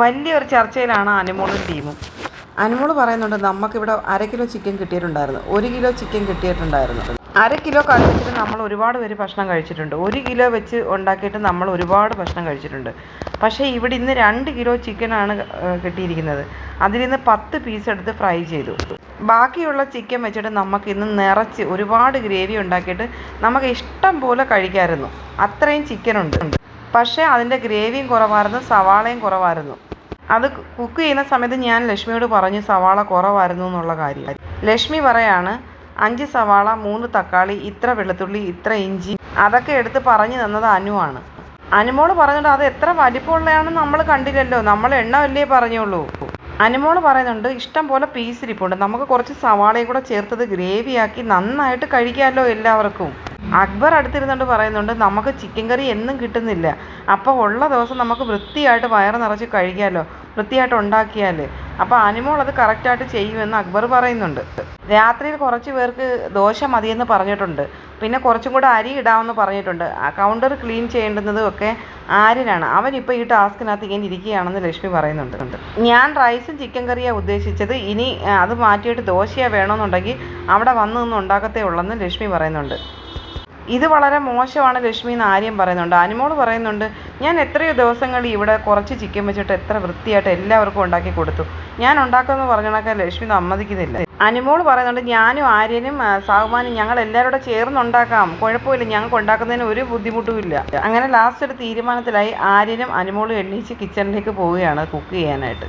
വലിയൊരു ചർച്ചയിലാണ് അനുമോളും ടീമും. അനുമോൾ പറയുന്നുണ്ട് നമുക്കിവിടെ അര കിലോ ചിക്കൻ കിട്ടിയിട്ടുണ്ടായിരുന്നു. ഒരു കിലോ ചിക്കൻ കിട്ടിയിട്ടുണ്ടായിരുന്നു. അര കിലോ കഴിച്ചിട്ട് നമ്മൾ ഒരുപാട് പേര് ഭക്ഷണം കഴിച്ചിട്ടുണ്ട്. ഒരു കിലോ വെച്ച് ഉണ്ടാക്കിയിട്ട് നമ്മൾ ഒരുപാട് ഭക്ഷണം കഴിച്ചിട്ടുണ്ട്. പക്ഷേ ഇവിടെ ഇന്ന് രണ്ട് കിലോ ചിക്കനാണ് കിട്ടിയിരിക്കുന്നത്. അതിൽ നിന്ന് പത്ത് പീസ് എടുത്ത് ഫ്രൈ ചെയ്തു. ബാക്കിയുള്ള ചിക്കൻ വെച്ചിട്ട് നമുക്ക് ഇന്ന് നിറച്ച് ഒരുപാട് ഗ്രേവി ഉണ്ടാക്കിയിട്ട് നമുക്ക് ഇഷ്ടം പോലെ കഴിക്കാമായിരുന്നു. അത്രയും ചിക്കനുണ്ട്. പക്ഷേ അതിന്റെ ഗ്രേവിയും കുറവായിരുന്നു സവാളയും കുറവായിരുന്നു. അത് കുക്ക് ചെയ്യുന്ന സമയത്ത് ഞാൻ ലക്ഷ്മിയോട് പറഞ്ഞു സവാള കുറവായിരുന്നു എന്നുള്ള കാര്യം. ലക്ഷ്മി പറയാണ് അഞ്ച് സവാള മൂന്ന് തക്കാളി ഇത്ര വെളുത്തുള്ളി ഇത്ര ഇഞ്ചി അതൊക്കെ എടുത്ത് പറഞ്ഞു തന്നത് അനുവാണ് അനുമോൾ പറഞ്ഞിട്ട് അത് എത്ര വലിപ്പമുള്ളതാണെന്ന് നമ്മൾ കണ്ടില്ലല്ലോ നമ്മൾ എണ്ണമല്ലേ പറഞ്ഞുള്ളൂ അനുമോൾ പറയുന്നുണ്ട് ഇഷ്ടം പോലെ പീസിരിപ്പുണ്ട് നമുക്ക് കുറച്ച് സവാളയും കൂടെ ചേർത്തത് ഗ്രേവിയാക്കി നന്നായിട്ട് കഴിക്കാമല്ലോ എല്ലാവർക്കും. അക്ബർ അടുത്തിരുന്നുകൊണ്ട് പറയുന്നുണ്ട് നമുക്ക് ചിക്കൻ കറി എന്നും കിട്ടുന്നില്ല. അപ്പോൾ ഉള്ള ദിവസം നമുക്ക് വൃത്തിയായിട്ട് വയറ് നിറച്ച് കഴിക്കാമല്ലോ വൃത്തിയായിട്ട് ഉണ്ടാക്കിയാൽ അപ്പോൾ അനിമോൾ അത് കറക്റ്റായിട്ട് ചെയ്യുമെന്ന് അക്ബർ പറയുന്നുണ്ട്. രാത്രിയിൽ കുറച്ച് പേർക്ക് ദോശ മതിയെന്ന് പറഞ്ഞിട്ടുണ്ട്. പിന്നെ കുറച്ചും കൂടെ അരി ഇടാമെന്ന് പറഞ്ഞിട്ടുണ്ട്. കൗണ്ടർ ക്ലീൻ ചെയ്യേണ്ടുന്നതും ഒക്കെ ആര്യനാണ്. അവൻ ഇപ്പോൾ ഈ ടാസ്കിനകത്ത് ഇങ്ങനെ ഇരിക്കുകയാണെന്ന് ലക്ഷ്മി പറയുന്നുണ്ട്. ഞാൻ റൈസും ചിക്കൻ കറിയാണ് ഉദ്ദേശിച്ചത്. ഇനി അത് മാറ്റിയിട്ട് ദോശയാണ് വേണമെന്നുണ്ടെങ്കിൽ അവിടെ വന്ന് നിന്ന് ഉണ്ടാക്കത്തേ ഉള്ളെന്ന് ലക്ഷ്മി പറയുന്നുണ്ട്. ഇത് വളരെ മോശമാണ് ലക്ഷ്മി എന്ന് ആര്യം പറയുന്നുണ്ട്. അനുമോൾ പറയുന്നുണ്ട് ഞാൻ എത്രയോ ദിവസങ്ങൾ ഇവിടെ കുറച്ച് ചിക്കൻ വെച്ചിട്ട് എത്ര വൃത്തിയായിട്ട് എല്ലാവർക്കും ഉണ്ടാക്കി കൊടുത്തു. ഞാൻ ഉണ്ടാക്കുമെന്ന് പറഞ്ഞാൽ ലക്ഷ്മി സമ്മതിക്കുന്നില്ല. അനുമോൾ പറയുന്നുണ്ട് ഞാനും ആര്യനും സാഹുമാനും ഞങ്ങൾ എല്ലാവരും കൂടെ ചേർന്ന് ഉണ്ടാക്കാം കുഴപ്പമില്ല ഞങ്ങൾക്ക് ഉണ്ടാക്കുന്നതിന് ഒരു ബുദ്ധിമുട്ടും ഇല്ല. അങ്ങനെ ലാസ്റ്റ് ഒരു തീരുമാനത്തിലായി ആര്യനും അനുമോളും എണ്ണീച്ച് കിച്ചണിലേക്ക് പോവുകയാണ് കുക്ക് ചെയ്യാനായിട്ട്.